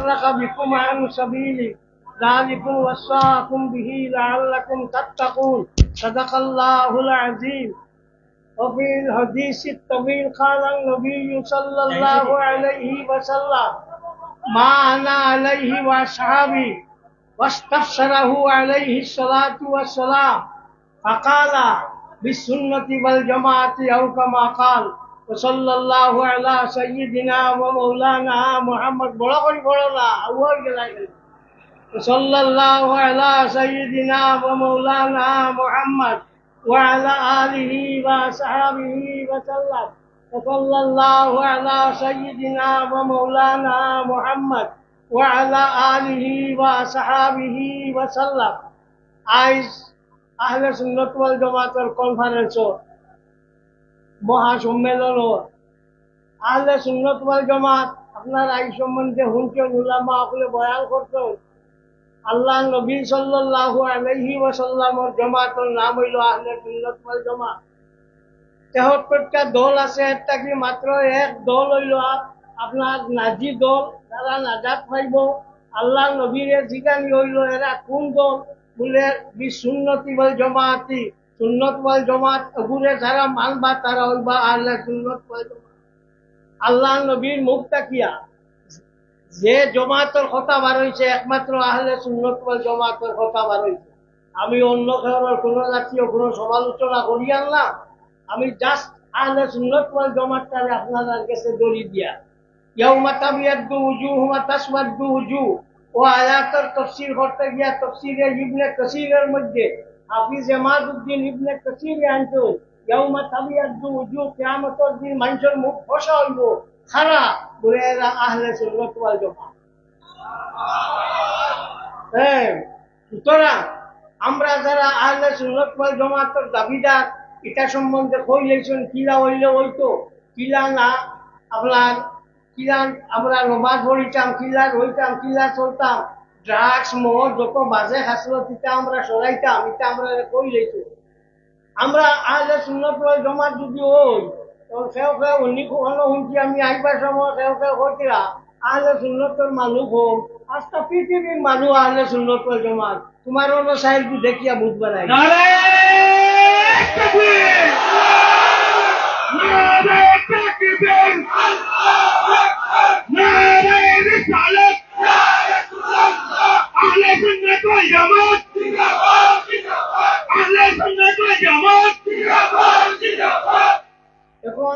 فرق بكم عن سبيلي ذلكم وصاكم به لعلكم تتقون صدق الله العظيم وفي الحديث الطويل قال النبي صلى الله عليه وسلم ما أنا عليه وأصحابي واستفسره عليه الصلاة والسلام فقال بالسنة والجماعة أو كما قال وصلى الله على سيدنا ومولانا محمد. بڑا کوئی بڑا اول گلائی وصلى الله على سيدنا ومولانا محمد وعلى آله وصحبه وسلم. وصلى الله على سيدنا ومولانا محمد وعلى آله وصحبه وسلم. عايز أهل سنة والجماعة الكونفرنسو. মহাসম্মেলন আহলে সুন্নত ওয়াল জামাত, আপনার এই সম্বন্ধে হুনকে উলামা আপনি বয়ান করতেন আল্লাহ নবী সাল্লাল্লাহু আলাইহি ওয়াসাল্লামর জামাতের নাম হইল আহলে সুন্নত ওয়াল জামাত। তেহত্তরটা দল আছে, একটা কি মাত্র এক দল হইল আপনার নাজি দল, যারা নাজাত পাইব। আল্লাহ নবীরে জিগানি হইল, এরা কোন দল? বলে বিসুন্নতি ওয়াল জামাতি। সুন্নত ওয়াল জামাত এগুরে যারা মানবা তারা হইবা আহলে সুন্নত ওয়াল জামাত। আল্লাহ নবীর মুখ তাকিয়া যে জমাতের কথা বার হয়েছে একমাত্র আহলে সুন্নত ওয়াল জমাতের কথা বার হয়েছে আমি অন্য কারোর কোনো জাতীয় কোনো সমালোচনা করি আনলাম আমি জাস্ট আহলে সুন্নত ওয়াল জমাতটারে আপনাদের কাছে দড়ি দিয়া। ইয়াউমা তাবিয়াদ্দু উজুহুমা তাসওয়াদ্দু উজু। ও আয়াতের তফসির করতে গিয়া তফসিরে ইবনে কাসিরের মধ্যে হাফিজ এমাদউদ্দিন ইবনে কাসিরে আনতো ইয়াউমা তাবিয়াদ্দু উজু কিয়ামতের দিন মানুষের মুখ ফসা হইব খারা বলে এরা আহলে সুন্নত ওয়াল জামাত হ্যাঁ সুতরাং আমরা যারা আহলে সুন্নত ওয়াল জামাতের দাবিদার এটা সম্বন্ধে কই লেছেন কিলা হইলে হইতো কিলা না আপনার কিলা আমরা নমাজ পড়িতাম কিলা রইতাম কিলা চলতাম ড্রাগস মদ যত বাজে খাসলো তিতা আমরা সরাইতাম এটা আমরা কই লেছো আমরা আহলে সুন্নত জামাত যদি হই, তখন সেও কেউ অন্য কখনো শুনছি আমি আইবার সময় সেও কেউ কইরা আহলে সুন্নতর মানুষ হোক, আজকা পৃথিবীর মানুষ আহলে সুন্নত ওয়াল জামাত, তোমার অন্য সাহেব দেখিয়া বুঝবা নাই নারায়ণ তাকবীর নারায়ণ তাকবীর নারায়ণ রিসালাত আহলে সুন্নাত ওয়াল জামাত আহলে সুন্নাত ওয়াল জামাত এখন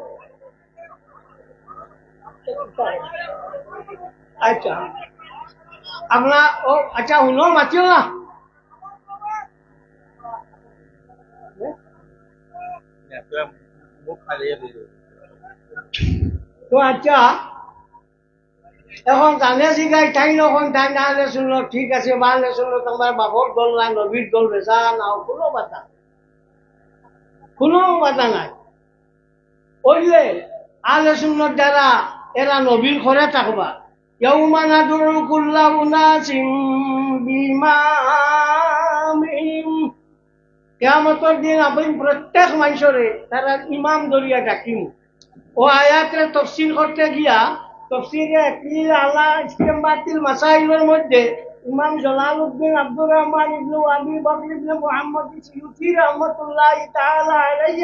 আচ্ছা। আপনার ও আচ্ছা হুনো মাতিও না। তো আচ্ছা এখন নখন ঠাই নাহলে শুনলো ঠিক আছে হলে শুনলো তোমার বাপর দল না নবীর দল বেচা না, কোনো বাতা কোনো বাতা নাই। আহলে সুন্নত যারা এরা নবীর ঘরে থাকবা। ইয়াউমা নাদুরু কুল্লা উনাসিম বিমামিহিম কিয়ামতের দিন আপনি প্রত্যেক মানুষরে তারা ইমাম দরিয়া ডাকিম। ও আয়াতের তফসিল করতে গিয়া তফসিরে একলিল আলা ইস্তেমবাতিল মাসাইলের মধ্যে ইমাম জলাল উদ্দিন আব্দুর রহমান ইবনু আবি বকর ইবনে মুহাম্মদ সিয়ুতি রহমাতুল্লাহ তাআলা আলাইহি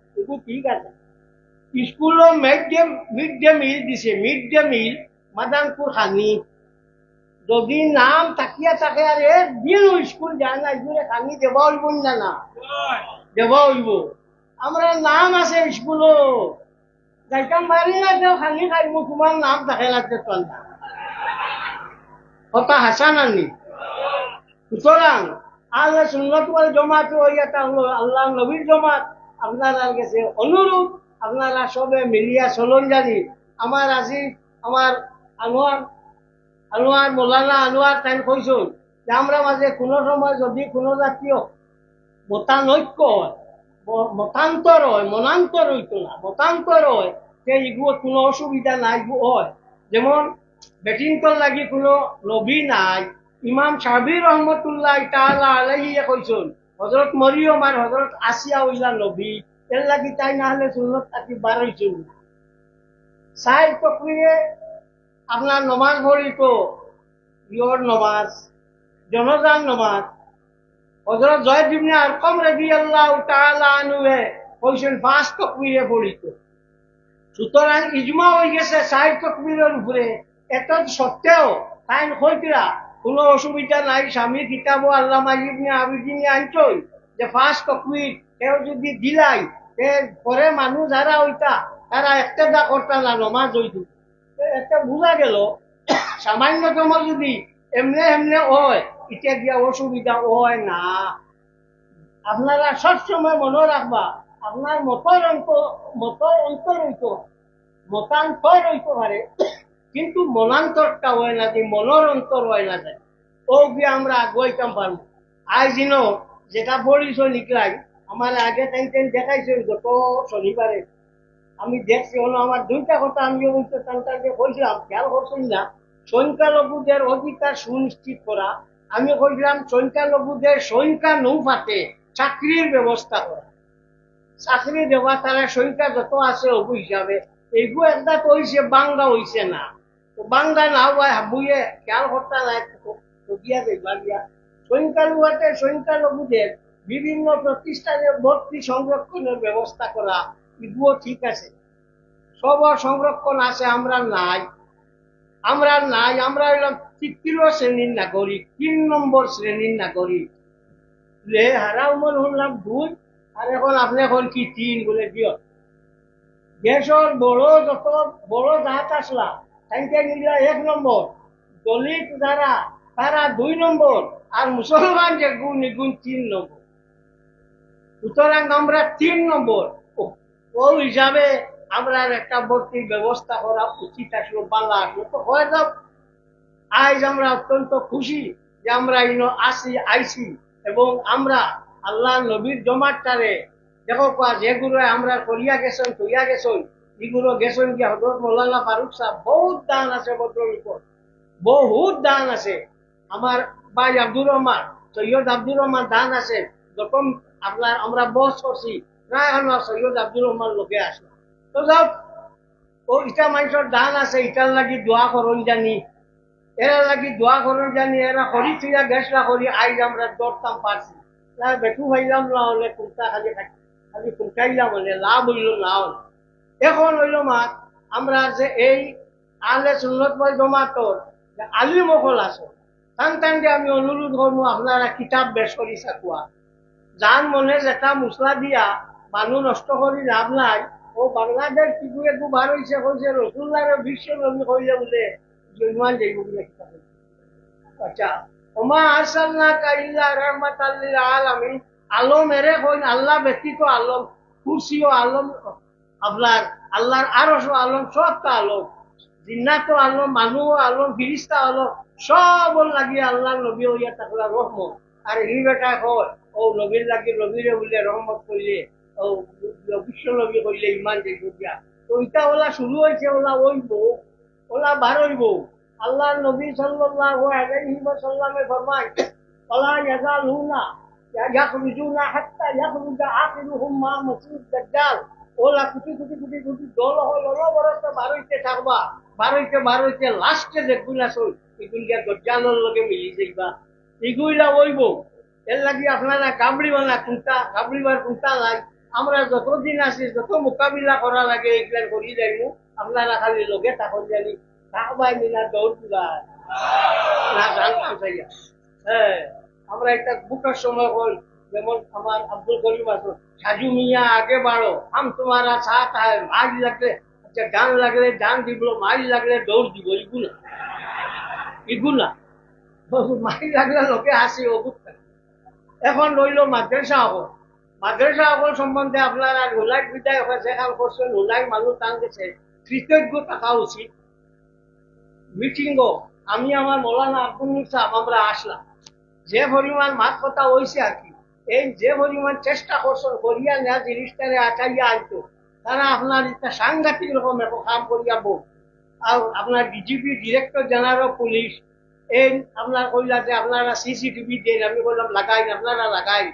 এগুলো ঠিক আছে স্কুলও mid day mid day meal দিছে। মিড ডে মিল মাদানপুর খানি যদি নাম তাকিয়া থাকে আর একদিন স্কুল যায় না এগুলো খানি দেওয়া হইব না না? দেওয়া হইব আমরা নাম আছে স্কুলও যাইতাম বাড়ি না কেউ খালি খাইব তোমার নাম থাকে না তো না কথা হাসান আনি সুতরাং আল্লাহ সুন্নত জমাত হলো আল্লাহ নবীর জমাত। আপনারা কাছে অনুরোধ আপনারা সবে মিলিয়া চলন জানি আমার আজি আমার আনোয়ার আনোয়ার মৌলানা আনোয়ার তাই কইসুন যে আমরা মাঝে কোনো সময় যদি কোনো জাতীয় মতানৈক্য হয় মতান্তর হয় মনান্তর হইতো না মতান্তর হয়, যে এগুলো কোনো অসুবিধা নাই হয়। যেমন ব্যাটিংটন লাগি কোনো নবী নাই, ইমাম সাবির রহমতুল্লাহ তাআলা আলাইহিয়ে কইছুন হযরত মরিয়ম আর হযরত আসিয়া হইলা নবী, এর লাগি তাই না হলে সুন্নত থাকি বার হইছুন সাই তকরিয়ে আপনার নমাজ পড়িত ইয়র নমাজ, জনজান নমাজ। হজরত জয় দিবনে আর কম রেডি আল্লাহ তাআলা আনুয়ে কইছেন পাঁচ তকবিরে পড়িত সুতরাং ইজমা হয়ে গেছে ষাট তকবিরের উপরে। এত সত্ত্বেও তাই হইতরা কোনো অসুবিধা নাই, স্বামী কিতাব আল্লাহ মাজিবনে আবিদিনে আনছই। যে পাঁচ তকবির, কেউ যদি দিলাই পরে মানুষ যারা হইতা তারা একটা দা না, নমাজ হইত। একটা বোঝা গেল। সামান্যতম যদি এমনে এমনে হয় এটা দিয়া অসুবিধা হয় না। আপনারা সবসময় মনে রাখবা, আপনার মতর অন্ত মতর অন্তর হইতো, মতান্তর হইতে পারে। কিন্তু মনান্তরটা হয় না, যে মনের অন্তর হয় না যায়। ও গিয়ে আমরা আগুয়াইতাম পারব আজ দিন যেটা বলিস নিকলাই আমার আগে টাইম টাইম দেখাইছে গত শনিবারে। আমি দেখছি হলো আমার দুইটা কথা আমি বলতে তাকে বলছিলাম খেয়াল করছেন না, সংখ্যালঘুদের অধিকার সুনিশ্চিত করা। আমি কইছিলাম, সংখ্যালঘুদের সংখ্যা নৌফাতে চাকরির ব্যবস্থা করা। চাকরি দেওয়া, তারা সংখ্যা যত আছে অবু হিসাবে। এইগুলো একটা তো হইছে, বাংলা হইছে না। না হয়, হাবুয়ে খেয়াল করতে নাই দিয়া দেখবা দিয়া। সংখ্যালঘুতে সংখ্যালঘুদের বিভিন্ন প্রতিষ্ঠানে ভর্তি সংরক্ষণের ব্যবস্থা করা, এগুলো ঠিক আছে। সবার সংরক্ষণ আছে, আমরা নাই। আমরা নাই, আমরা হইলাম তৃতীয় শ্রেণির নাগরিক, তিন নম্বর শ্রেণির নাগরিক। লে হারাও মন শুনলাম দুই আর এখন আপনি এখন কি তিন বলে দিও দেশের বড় যত বড় জাত আসলা তাইকে নিলা এক নম্বর, দলিত যারা তারা দুই নম্বর, আর মুসলমান যে গুণ নিগুণ তিন নম্বর। সুতরাং আমরা তিন নম্বর। ও- হিসাবে আমরা একটা ভর্তির ব্যবস্থা করা উচিত আসলো বাংলা আসলো। তো হয়ে যাও আজ আমরা অত্যন্ত খুশি যে আমরা ইনো আসি আইসি এবং আমরা আল্লাহ নবীর জমাটারে দেখো যেগুলো আমরা করিয়া গেছেন তৈয়া গেছেন এগুলো গেছেন কি হজরত মৌলানা ফারুক সাহেব? বহুত দান আছে বদর উপর। বহুত দান আছে। আমার ভাই আব্দুর রহমান, সৈয়দ আব্দুর রহমান দান আছে। যখন আপনার আমরা বস করছি প্রায় আমরা সৈয়দ আব্দুর রহমান লোকে আসলাম তো যাও ও ইটা মানুষের দান আছে, ইটার লাগি দোয়া করন জানি। এরা লাগি দোয়া করন জানি, এরা করি থুইয়া গেছলা করি আইজ আমরা দৌড়তাম পারছি। না, বেটু ভাইলাম না হলে কুর্তা খালি খালি কুর্তাইলাম হলে লাভ হইল না হলে। এখন হইল মা আমরা যে এই আলে সুন্নত বই জমাতর যে আলিম অকল আছে, টান টান যে আমি অনুরোধ করব, আপনারা কিতাব বেশ করি চাকুয়া। যার মনে যেটা মশলা দিয়া মানুহ নষ্ট কৰি লাভ নাই, ও বাংলাদেশ কিগুৱে একো বার হৈছে কৈছে ৰসুল্লাৰে বিশ্ব নবী কৰিলে বোলে ইমান যাইব বোলে কিতাপ আচ্ছা ওমা আরসালনা কাইল্লা রহমাতাল লিল আলামিন আলম এরে কইন আল্লাহ ব্যতীত আলম কুরসিও আলম আপনার আল্লাহর আরশও আলম সবটা আলম, জিন্নাতো আলম মানুহ আলম, ফিরিস্তা আলম, সব লাগি আল্লাহ নবী হইয়া থাকলা রহমত। আর হি বেটা কয়, ও নবীর লাগি নবীরে বলে রহমত করলে ও বিশ্ব নবী করলে ইমান গিয়া তো ইটা ওলা শুরু হয়েছে ওলা ওইব ওলা বার হইব আল্লাহ নবী সাল্লাল্লাহু আলাইহি ওয়াসাল্লামে ফরমায় ওলা ইয়াজালুনা, ইয়াখরুজুনা হাত্তা ইয়াখরুজা আখিরুহুম মা মাসিহ দাজ্জাল। ওলা কুটি কুটি কুটি কুটি দল হল বরস বার হইতে থাকবা বার হইতে বার হইতে লাস্টে দেখবি না সই এগুলো গিয়া দজ্জালের লগে মিলি যাইবা এগুলা ওইব এর লাগি আপনারা কাবড়িবা না কোনটা কাবড়িবার কোনটা নাই। আমরা যতদিন আছি, যত মোকাবিলা করা লাগে এগুলা করি যাইমু আপনারা খালি লগে থাকুন জানি। থাকবাই মিলা দৌড় তুলা না জানতাম হ্যাঁ আমরা একটা বুটার সময় হল। যেমন আমার আব্দুল করিম আসো সাজু মিয়া আগে বাড়ো আম মাছ লাগলে আচ্ছা লাগলে দিব, মাছ লাগলে দৌড় দিব মাছ লাগলে লোকে হাসি এখন রইল মাদ্রাসা হল। মাদ্রাসা হল সম্বন্ধে আপনারা হুলাই বিদায় যেখান করছেন, হুলাই মানুষ তান গেছে কৃতজ্ঞ থাকা উচিত। মিটিংও আমি আমার মৌলানা আব্দুল সাহেব, আমরা আসলাম। যে পরিমাণ মাত কথা হয়েছে আর কি। এই যে পরিমাণ চেষ্টা করছেন করিয়া নেওয়া জিনিসটারে আটাইয়া আনতো তারা আপনার একটা সাংঘাতিক রকম একটা কাম করিয়া বউ। আর আপনার ডিজিপি ডিরেক্টর জেনারেল পুলিশ, এই আপনার কইলা যে আপনারা সিসিটিভি দেন আমি বললাম লাগাই আপনারা লাগাই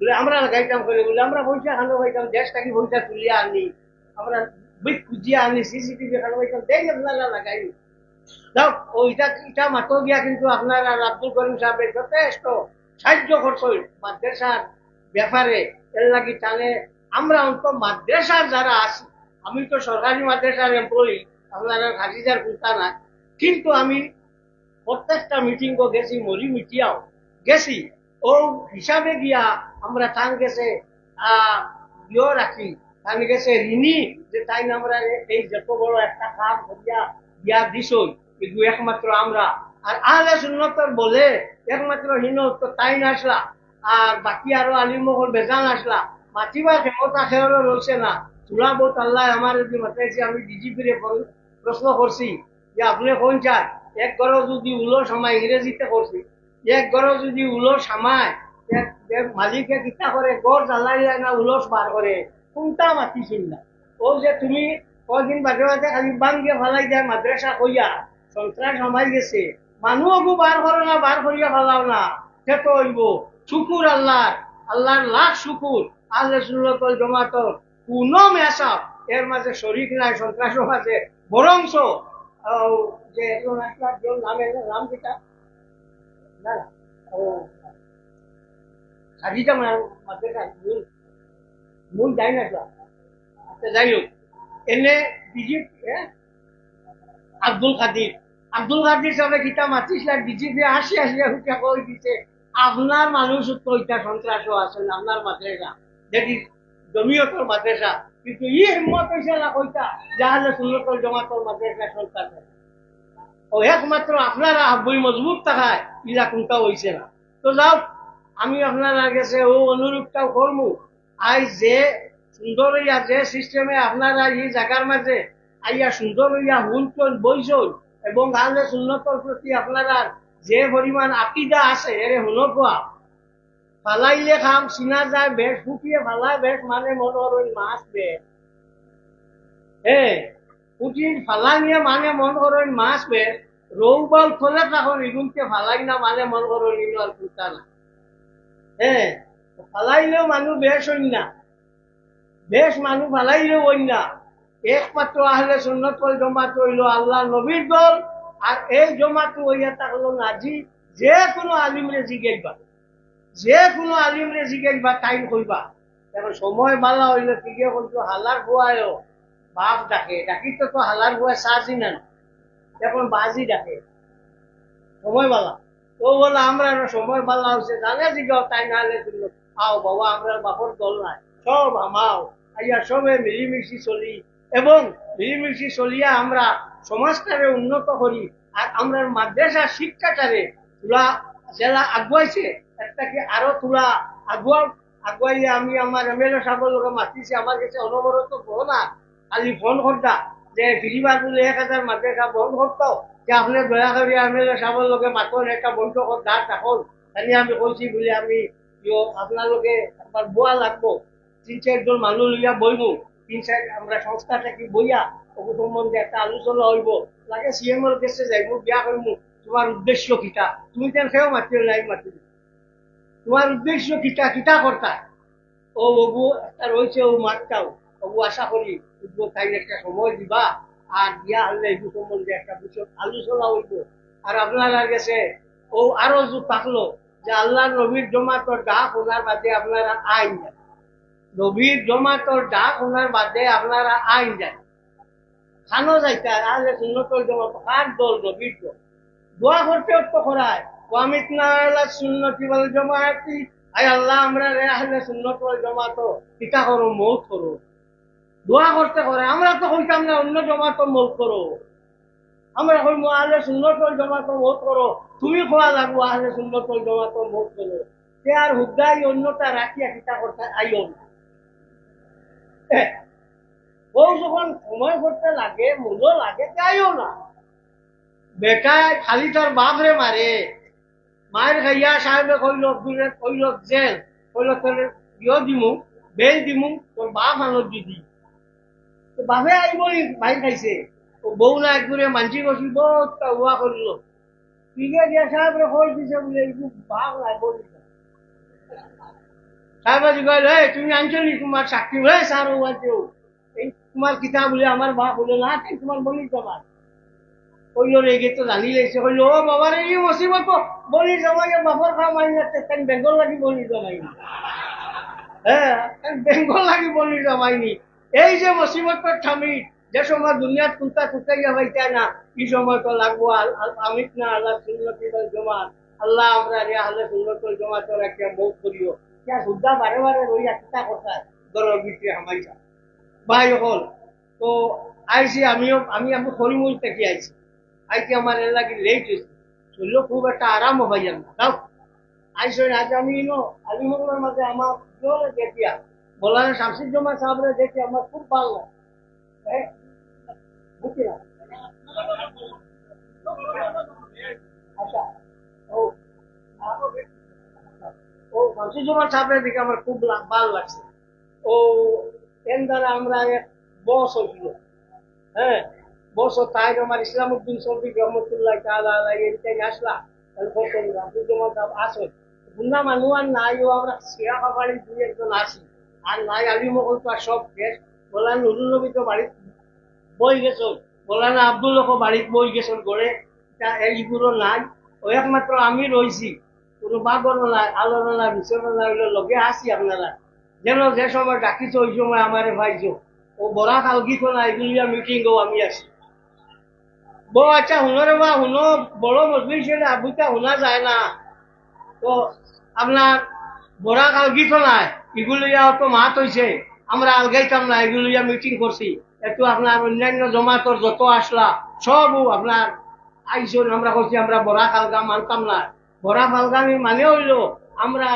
বলে আমরা লাগাইতাম করে বলে আমরা পয়সা খানো পাইতাম দেশ থাকি পয়সা তুলিয়া আনি, আমরা বই খুঁজিয়া আনি, সিসিটিভি খানো পাইতাম দেখ আপনারা লাগাই যাক ওইটা, এটা মাতো গিয়া কিন্তু আপনার আব্দুল করিম সাহেবের যথেষ্ট। সাহায্য করছেন মাদ্রাসার ব্যাপারে এর লাগি টানে আমরা অন্ত মাদ্রাসার যারা আছি, আমি তো সরকারি মাদ্রাসার এমপ্লয়ি আপনারা হাজিজার কুর্তা না কিন্তু আমি প্রত্যেকটা মিটিং গেছি, মরি মিটিয়াও গেছি। ও হিসাবে গিয়া আমরা টান গেছে ইয়ে রাখি। টান গেছে ঋণী, যে তাই আমরা এই যত বড় একটা কাম করিয়া দিয়া দিছই। এগুলো একমাত্র আমরা আর আহলে সুন্নতর বলে একমাত্র হীন তো তাই না আসলা? আর বাকি আরও আলিমহল বেজান আসলা? মাতিবার ক্ষমতা খেয়ারও রয়েছে না? চুলা বোত আল্লাহ আমার যদি মাতাইছে, আমি ডিজিপিরে প্রশ্ন করছি যে আপনি কোন চান এক গড় যদি উলো সময়, ইংরেজিতে করছি। এক গড় যদি উলো সামায় মালিকে কিতা করে? গড় জ্বালাই যায় না, উলস বার করে? কোনটা মাতিছিল না ও যে তুমি কদিন বাদে বাদে খালি বাঙ্গে ফালাই যায় মাদ্রাসা কইয়া সন্ত্রাস সমাই গেছে। মানুহকো বার করো না বার করিয়া ফালাও না। সে তো হইব। শুকুর আল্লাহ। আল্লাহর লাখ শুকুর আল্লাহ সুন্নতল জমাতর কোনো মেসাব এর মাঝে শরিক নাই সন্ত্রাসের মাঝে বরংস যে নামে নাম না না, মূল। যাই হোক এনে আব্দুল কাদির আব্দুল কাদির সাহেব কিতা মাতিস না বিজেপি আসি আসিয়া হুটা কই দিছে? আপনার মানুষ তো ইটা সন্ত্রাসও আছেন, আপনার মাদ্রাসা। যেটি জমিয়তর মাদ্রাসা। কিন্তু ই হিম্মত হয়েছে না কইতা, যাহলে সুন্নতল জমাতর মাদ্রাসা সন্ত্রাস ও একমাত্র আপনারা বই মজবুত থাকায় ইলা কোনটা হইছে না। তো যাও, আমি আপনারা গেছে ও অনুরূপটাও করমু। আই যে সুন্দর হইয়া যে সিস্টেমে আপনারা এই জায়গার মাঝে আইয়া সুন্দর হইয়া হুনচন বইছন এবং আহলে সুন্নতর প্রতি আপনারা যে পরিমাণ আকিদা আছে, এর হুনকুয়া ফালাইলে খাম, চিনা যায়, বেশ ফুটিয়ে ফালাই বেশ মানে মনোর ওই মাছ বেশ হ্যাঁ পুটির ফালাই নিয়ে মানে মন করেন মাছ বেশ রৌবাল খোলে তখন ইগুনকে ফালাই না মানে মন করেন ইনো আর কুতা না। হ্যাঁ ফালাইলেও মানুষ বেশ হইন না। বেশ মানুষ ফালাইলেও হইন না। একমাত্র আহলে সুন্নত ওয়াল জমাত হইল আল্লাহ নবীর দল, আর এই জমাত হইয়া থাকল আজি যে কোনো আলিমরে জিগাইবা যে কোনো আলিমরে জিগাইবা টাইম কইবা এখন সময় বালা হইলে ঠিকই কিন্তু হালার বুয়ায়ও বাপ ডাকে। ডাকি তো হালার বুয়া সাজি না এখন বাজি ডাকে। সময় বালা ও বলে, আমরা সময় বালা হচ্ছে জানে জিগাও তাই না হলে আও বাবা আমরা বাপর দল নাই। সব আমাও আইয়া সবে মিলিমিশি চলি এবং মিলিমিশি চলিয়া আমরা সমাজটারে উন্নত করি, আর আমরা মাদ্রাসা শিক্ষাটারে তুলা, জেলা আগুয়াইছে একটাকে আরও তুলা আগুয়া আগুয়াইলে আমি আমার এমএলএ সাহেবের লোকে মাতিছি আমার কাছে অনবরত আর খালি ফোন করতা যে ফিরিবার বলে এক হাজার মাদ্রাসা বন্ধ করতো যে আপনি দয়া করে এমএলএ সাহেবের লোকে মাতন একটা বৈঠকত দাঁড় থাকুন তাহলে আমি কইছি বলে আমি ইয়ো আপনালোকে একবার বোয়া লাগবো, তিন চারজন মানুষ লইয়া বইমু আমরা থাকি, বইয়া সম্বন্ধে একটা আলোচনা হইব। লাগে সিএম এর কাছে যাইব বিয়া তোমার উদ্দেশ্য কিটা? তুমি খেয়েও মাতিও নাই মাতি তোমার উদ্দেশ্য কিটা কিটা কর্তা ও বাবু একটা ও বাবু আশা করি তাই একটা সময় দিবা। আর দিয়া হলে এই সম্বন্ধে একটা বিষয় আলোচনা হইব। আর আপনারা গেছে ও আরও থাকল যে আল্লাহ নবীর জমাতর গা ওনার বাদে আপনারা আইন যান নবীর জমাতর ডাক ওনার বাদে আপনারা আইন যান খানো যাইতে আহলে সুন্নতল জমাত কার দল নবীর দল। দোয়া করতে তো করায় ওয়ামিতনা আলা সুন্নতি ওয়াল জামাআতি আয় আল্লাহ, আমরা রে আহলে সুন্নত ওয়াল জামাত কিতা করো, মৌত করো। দোয়া করতে করে আমরা তো কইতাম না, অন্য জমাত মৌত করো। আমরা কইমু আহলে সুন্নত ওয়াল জামাত মৌত করো। তুমি খোয়া লাগবো, আহলে সুন্নত ওয়াল জামাত মৌত করো। সে আর হুদ্দাই অন্যটা রাখিয়া কিতা করতে আইও না যখন সময় করতে লাগে মূল্য লাগে, যাইও না। বেটা খালি তোর বাপরে মারে। মায়ের খাইয়া সাহেবে কইল কইল জেল, কইল তোর ইয় দিমু, বেল দিমু, তোর বাপ আনত দিদি বাপে আইব ভাই খাইছে। বউ না একদূরে মানসি বসি বহুত উয়া করিল ঠিকে দিয়া সাহেবরে কই দিছে বলে বাপ নাই বলি সাহেব কইল হে তুমি আনছো নি? তোমার চাকরি হয়ে সার ওয়াতেও এই, তোমার কিতাব বলে আমার বাপ বলে না তোমার বলি তোমার কইল রে তো জানি কইল, ও বাবা রে, এই মুসিবত বলি জমাই বাপর খাওয়া তেন বেঙ্গল লাগি বলি জমাইনি হ্যাঁ বেঙ্গল লাগি বলি জমাইনি এই যে মুসিবত ঠামি যে সময় দুনিয়াত কুন্তা কুতাইয়া হইতা না, এই সময় তো লাগবো আমিত না, আল্লাহ সুন্নতি জমাত। আল্লাহ আমরা রে আহলে সুন্নত ওয়াল জমাত রাখিয়া বহুত করিও। সুদ্ধা বারে বারে রইয়া কিতা কথা। গরর ভিতরে হামাইছা ভাই হল তো আইসি আমিও, আমি আমি হরিমুল থেকে আইছি। আইসি আমার লাগি লেট হয়েছে চলল খুব একটা আরাম হয়ে যাবে তাও আইসো আজ আমি নো আলিমগরের মাঝে আমার জোরে বলা শামসির জমা সাহেবরে দেখি আমার খুব ভালো লাগে। আচ্ছা। ও ও জমা সাহেবরে দেখে আমার খুব ভালো লাগছে। ও, এর দ্বারা আমরা বস হয়েছিল হ্যাঁ বস তাই আমার ইসলাম উদ্দিন রহমতুল্লাহ আসলা নাই, ও আমরা দুই একজন আর নাই তো সব তো বাড়িত বই গেছ বলা না আব্দুল বই গেছ গড়ে। এইগুলো নাই। ও একমাত্র আমি রইছি। কোনো নাই নাই নাই লগে আসি আপনারা। যেন যে সময় ডাকিছ, ওই সময় আমারে ভাইছো। ও বড়া কালগিত না এগুলিয়া মিটিং গো আমি আসি বো আচ্ছা হুনরে বা হুনো বড় মজলিস হলে আবুটা শোনা যায় না? তো আপনার নাই এগুলিয়া মাত হয়েছে আমরা আলগাইতাম না এগুলিয়া মিটিং করছি একটু আপনার অন্যান্য জমাতর যত আসলা, সব আপনার আইসন আমরা করছি আমরা বড়া কালগা মানতাম না। বড়া কালগামি মানে হইল আমরা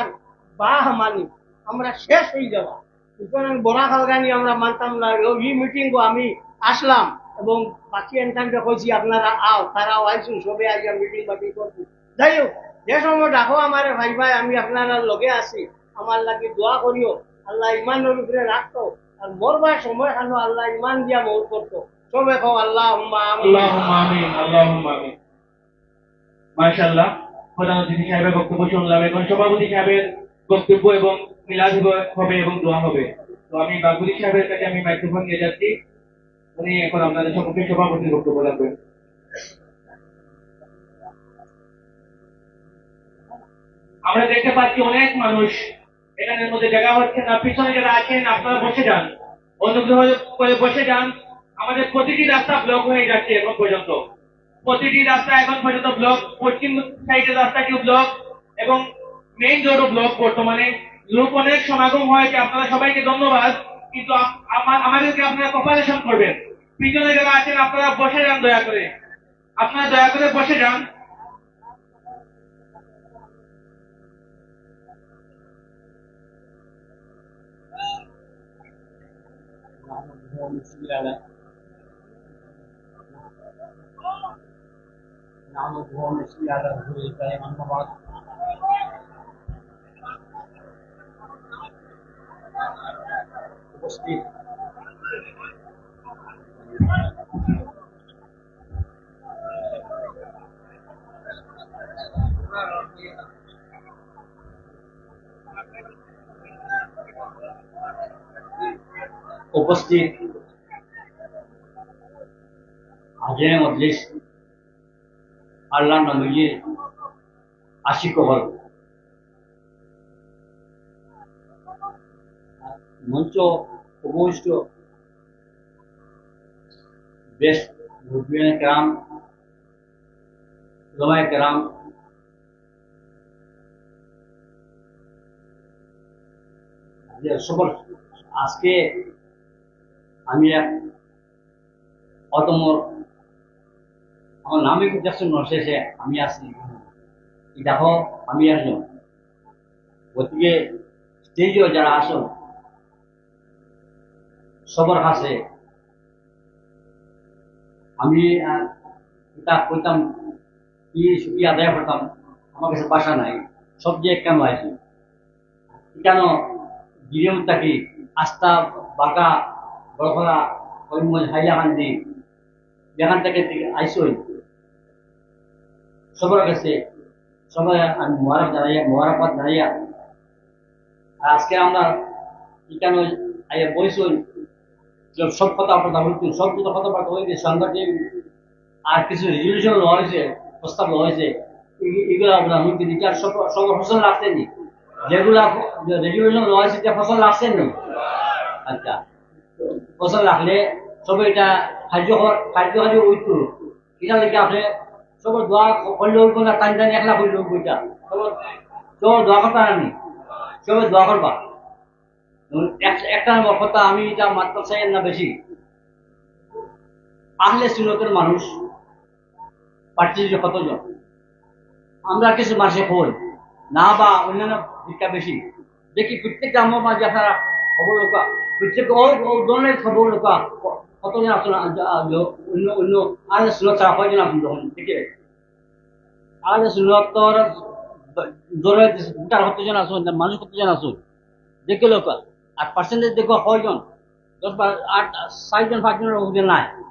বাহ মানি, আমরা শেষ হয়ে যাওয়া। সুতরাং বড়া কালগানি আমরা মানতাম না এই মিটিং আমি আসলাম এবং বাকি এনকানটা কইছি, আপনারা আও, তারাও আইসুন, সবে আইয়া মিটিং বাটি করছি যাই হোক যে সময় ডাকো আমারে, ভাই ভাই, আমি আপনারা লগে আছি, আমার লাগে দোয়া করিও, আল্লাহ ইমানের উপরে রাখতো, আর মরবার সময় কেন আল্লাহ ইমান দিয়া মৌর করতো। সবে কো আল্লাহ আমিন। মাশাআল্লাহ। প্রধান অতিথি সাহেবের বক্তব্য শুনলাম এখন সভাপতি সাহেবের বক্তব্য এবং মিলাদ হবে- এবং দোয়া হবে। তো আমি বাগুরি সাহেবের কাছে আমি মাইক্রোফোন নিয়ে যাচ্ছি। উনি এখন আপনাদের সম্মুখে সভাপতির বক্তব্য রাখবেন। আমরা দেখতে পাচ্ছি অনেক মানুষ এখানের মধ্যে জায়গা হচ্ছে না, পিছনে যারা আছেন আপনারা বসে যান। অনুগ্রহ করে বসে যান। আমাদের প্রতিটি রাস্তা ব্লক হয়ে যাচ্ছে এখন পর্যন্ত। প্রতিটি রাস্তা এখন পর্যন্ত ব্লক পশ্চিম সাইডের রাস্তাটি ব্লক এবং মেইন রোডও ব্লক বর্তমানে। লোক অনেক সমাগম হয়েছে, আপনারা সবাইকে ধন্যবাদ। কিন্তু আমাদেরকে আপনারা কপারেশন করবেন। পিছনে যারা আছেন, আপনারা বসে যান দয়া করে। আপনারা দয়া করে বসে যান। Thank. நாமத்துவம் லட்சுமியாக உபயோகித்தாய் மன்மபாத் उपस्थित उपस्थित हाजिर मजलिस আল্লাহ নবীজির আশিক হল মঞ্চ উপবিষ্ট বেশ মুরব্বিয়ান কেরাম ওলামায়ে কেরাম, যে সকল আজকে আমি এক অতমর আমার নামে দেখছেন শেষে আমি আসি দেখো, আমি একজন। গতিকে স্টেজেও যারা আসো, সবার কাছে আমি এটা কইতাম কি কি আদায় করতাম, আমার কাছে বাসা নাই, সব যে কেন আইছি কেন গিরিম থাকি আস্তা বাঁকা বড়খরা করিমগঞ্জ, হাইলাকান্দি যেখান থেকে আইসই? সবার কাছে সবাই আমি মোয়ারক দাঁড়াইয়া মোয়ারকবাদ দাঁড়াইয়া আর আজকে আমরা এখানে আইয়া বইসই সব কথা কথা বলছি সব কিছু কথাবার্তা হয়েছে সাংবাদিক আর কিছু রেজলিউশন হয়েছে, প্রস্তাব হয়েছে এগুলো আমরা হুমকি দিচ্ছি আর সব সব ফসল লাগছেনি যেগুলা রেজলিউশন লওয়া হয়েছে এটা ফসল লাগছেনি আচ্ছা ফসল রাখলে সব এটা কার্য কার্যকারী হইতো এটা লেগে আপনি সব দোয়া করলে টানি একলা করলে হইব এটা। সব দোয়া করতে আনি সবে দোয়া করবা। এক- একটা নম্বর কথা, আমি এটা মাত্র চাই না বেশি। আহলে সুনতের মানুষ, পার্টির কতজন? আমরা কিছু মাসে হই না বা অন্যান্য ভিক্ষা বেশি। দেখি প্রত্যেকটা আমার মাঝে আপনারা খবর লোকা প্রত্যেক ধরনের খবর লোকা কতজন আসুন অন্য অন্য আহলে সুনত ছাড়া কয়জন তখন ঠিক আছে? আহলে সুনতর ধরে গোটার কতজন আসুন মানুষ কতজন আসুন দেখে লোক। আর পার্সেন্টেজ দেখো কয়জন? দশ আট, চারজন পাঁচজনের ওখানে নাই।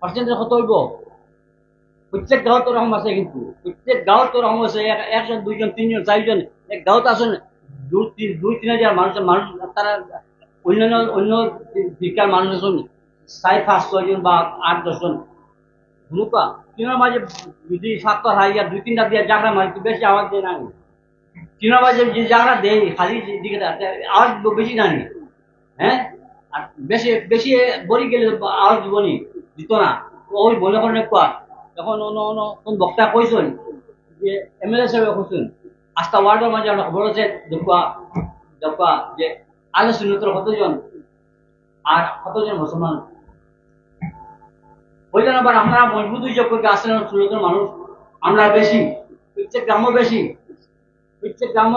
পার্সেন্টেজ কত হইব? প্রত্যেক গাঁৱত রকম আছে কিন্তু। প্রত্যেক গাঁৱত রকম আছে, এক- একজন, দুইজন, তিনজন, চারজন। এক গাঁৱত আসুন দুই দুই, তিন হাজার মানুষ মানুষ, তারা অন্যান্য অন্য দিককার মানুষ আসুন চার পাঁচ ছয়জন বা আট দশজন গ্রুপা তিনের মাঝে যদি সাতটা হাইয়া দুই, তিনটা দিয়ে জাগরা মারি তো বেশি আওয়াজ দিয়ে না তিনের মাঝে যে জাগরা দেয়, খালি দিকে আওয়াজ বেশি না নি। হ্যাঁ? আর বেশি বেশি বড়ি গেলে আওয়াজ দিবনি দিত না। ওই মনে করেন কোয়া তখন অন্য অন্য কোন বক্তা কইছেন যে, এম এল এ সাহেব কইছেন, আস্তা ওয়ার্ডের মাঝে আমরা খবর আছে, দেখবা দেখবা যে আলো কতজন, আর কতজন মুসলমান ওই জন্য আবার আমরা মজবুত হিসাব করে আসলে সুন্নতের মানুষ, আমরা বেশি, প্রত্যেক গ্রামও বেশি। প্রত্যেক গ্রাম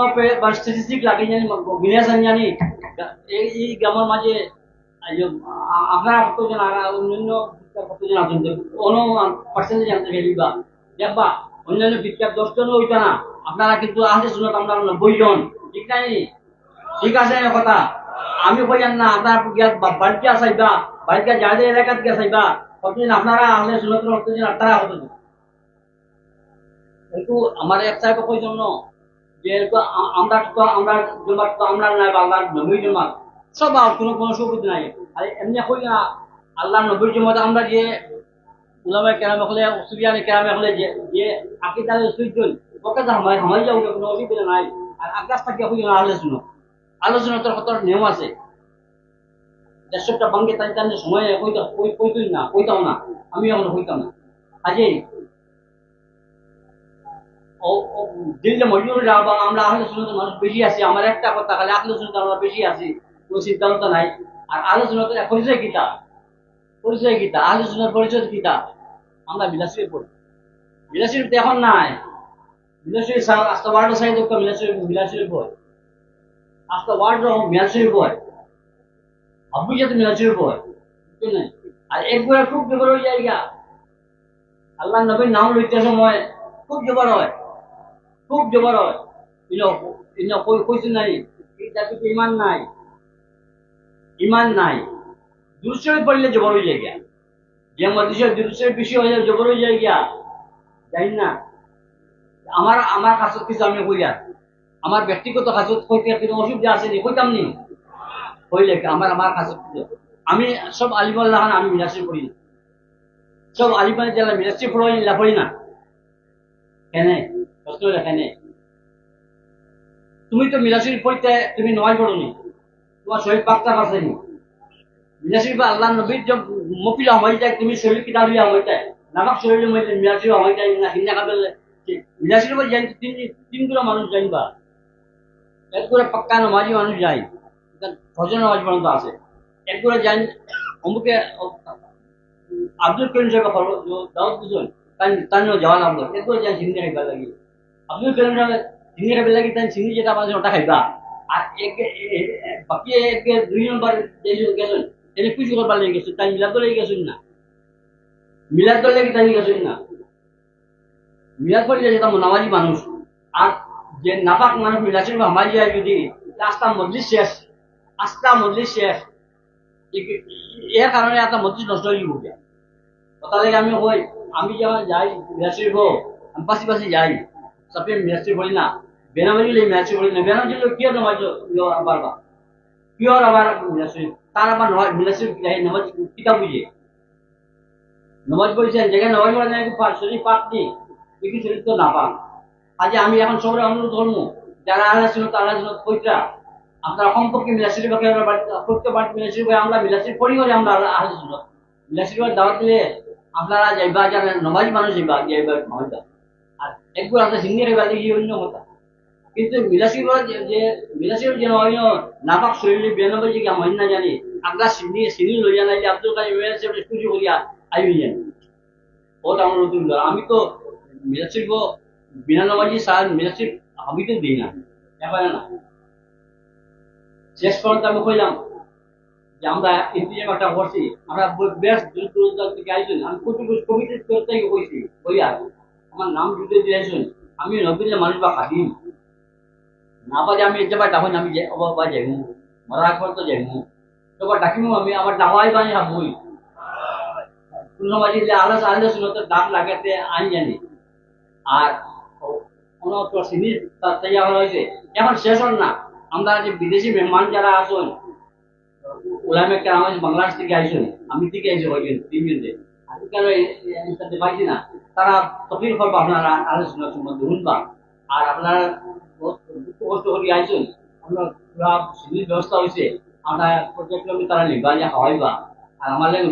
বা স্ট্যাটিস্টিক লাগে জানি বিনেশন জানি এই গ্রামের মাঝে আপনারা কতজন অন্যান্য কতজন আছেন? অন্য পার্সেন্টেজ জানতে গেলি বা দেখবা অন্যান্য ভিক্ষার দশজনও হইতো না। আপনারা কিন্তু আহলে শুনত আমরা নব্বই জন ঠিক নাই? ঠিক আছে কথা? আমি কইয়ান না, আপনার বাড়িতে আসাইবা বাড়িতে যাদের এলাকাত গিয়া চাইবা কতদিন আপনারা আহলে শুনত কতদিন আপনারা কতদিন কিন্তু আমার এক সাহেব কই জন্য? যে আমরা তো, আমরা জমা তো আমরা নাই আল্লাহর নবীর জমা সব আর কোনো কোনো সুবিধা নাই। আর এমনি কই না আল্লাহ নবীর জমা আমরা যে উলামা কেরামে হলে সুবিয়ানে কেরামে হলে যে যে আকিদার সুইজন ওকে তো হামাই হামাই যাও কোনো অসুবিধা নাই। আর আকাশ থেকে কই না আলোচনা শুনো আলোচনা তোর নিয়ম আছে? দেশটা ভাঙ্গে তাই তাই সময় কইতা না কইতাও না আমি এখন কইতাম না। ও দিল্লি মজুর বা আমরা সুন্নতের মানুষ বেশি আছি, আমার একটা কথা, খালি আহলে সুন্নত আমরা বেশি আছি, কোনো সিদ্ধান্ত নাই। আর আহলে সুন্নতের পরিচয় কিতা পরিচয় কিতা আহলে পরিচয় কিতা আমরা বিলাসির পড়ি। বিলাসির তো এখন নাই। বিলাসির আস্তা ওয়ার্ড সাইড একটা বিলাসির বিলাসির আস্তা ওয়ার্ড বিলাসির বই আপনি যাতে বিলাসির বই বুঝছেন আর একবার খুব জবর হয়ে যায় গা আল্লাহ নবীর নাম লইতে সময় খুব জবর হয় খুব জবর হয় ইনো ইনো কই কইছে নাই জাতিতে ইমান নাই ইমান নাই দুশো পড়লে জবর হয়ে যায় গিয়া যে মদিসে দুশো বেশি হয়ে যায় জবর হয়ে যায় গিয়া জানি না আমার আমার কাছত কিছু আমি কইয়া আমার ব্যক্তিগত কাছত কইতে কোনো অসুবিধা আছে নি? কইতাম নি। কইলে কি আমার আমার কাছত আমি সব আলিমাল্লাহ আমি মিলাসি না। সব আলিমানি জেলা মিলাসি পড়াই লাফড়ি না কেনে? প্রশ্ন কেনে? তুমি তো মিলাসির পড়তে তুমি নয় পড়নি তোমার শহীদ শরীর পাক্তা পাসেনি মিলাসির বা আল্লাহ নবীর যে মকিলা হয়ে যায়, তুমি শরীর কিতা হইয়া হয়ে যায় নামাক শরীর মধ্যে মিলাসির হয়ে যায়, না হিন্দা কাপেলে বিলাসের উপর জানি তিন তিনগুলো মানুষ জানবা এক করে পাক্কা নামাজি মানুষ যায়। ফজর নামাজ পর্যন্ত আছে এক করে যান, অমুকে আব্দুল করিম সাহেব দিয়েছেন তাই তার যাওয়া লাগল। এক যান সিন্নি খাইবা লাগি। আব্দুল করিম সাহেব সিন্নি খাইবা লাগি তাই সিন্নি যেটা আমাদের ওটা খাইবা। আর এক বাকি এক দুই নম্বর যে গেছেন তিনি কিছু করবার লেগে গেছেন, তাই মিলাদ লেগে গেছেন না। মিলাদ লেগে, তাই গেছেন না। মিলাদ পড়লে যেটা নামাজি মানুষ। আর যে নাপাক মানুষ মিলাছিল হামাজি যায় যদি আস্তা মজলিস শেষ আস্তা মজলিস শেষ এ- এর কারণে একটা মজলিস নষ্ট হয়ে গিয়ে গিয়া কথা লাগে আমি কই আমি যখন যাই মিলাশির হোক আমি পাশে পাশে যাই। সবে মিলাশির বলি না বেনামাজি লে মিলাশির বলি না। বেনামাজি লোক কি নামাজ আবার বা? কি আবার মিলাশির তার আবার মিলাশির নামাজ কিতাব বুঝে নামাজ পড়েছেন যেখানে নামাজ পড়ে না শরীর পাঠ নেই। একটু শরীর তো না পান আজ আমি এখন সবাই অনুরোধ করব, যারা আল্লাহ ছিল তারা ছিল কইটা আপনারা সম্পর্কে মিলাশির বাকি আমরা করতে পারি মিলাশির ভাই আমরা মিলাশির পড়ি করে আমরা আল্লাহ ছিল মিলাশির ভাই দাওয়াত দিলে আপনারা যাইবা যারা নমাজ মানুষ যাইবা যাইবা নমাজ আর একবার আপনার সিঙ্গের বাড়ি গিয়ে অন্য কথা। কিন্তু মিলাশির যে- মিলাশির যে অন্য নাপাক শরীরে বেনবে যে আমি না জানি আপনার সিনি সিনি লইয়া নাই যে আব্দুল কাদের মিলাশির খুশি করিয়া আইবি জানি। ওটা আমার নতুন আমি তো মিরাশির বিনা নামাজি সার মিরাশির আমি তো দিই না, এবারে না। শেষ পর্যন্ত আমি কইলাম যে আমরা ইন্তিজাম একটা করছি, আমরা বেশ দূর দূরান্ত থেকে আইসুন, আমি কত কমিটি করতে কইছি, কইয়া আমার নাম জুড়ে দিয়েছেন আমি নবীন মানুষ বা খাদিম না পারে আমি এতে তখন আমি বা যাইমু মরার পর তো যাইমু। তখন ডাকিমু আমি, আমার দাওয়াই বানি হাবুই পূর্ণমাজি যে আলাদা আলাদা শুনতে দাঁত লাগাতে আইন জানি। আর আমরা বিদেশি মেহমান যারা আসুন ওলামে বাংলাদেশ থেকে আইসুন আমি থেকে আইসি পাইছি না তারা করব আপনারা আলোচনা আর আপনারা কষ্ট আইসুন পুরা ব্যবস্থা হয়েছে আমরা প্রত্যেক তারা নিবা যে খাওয়াইবা আর আমার লাগে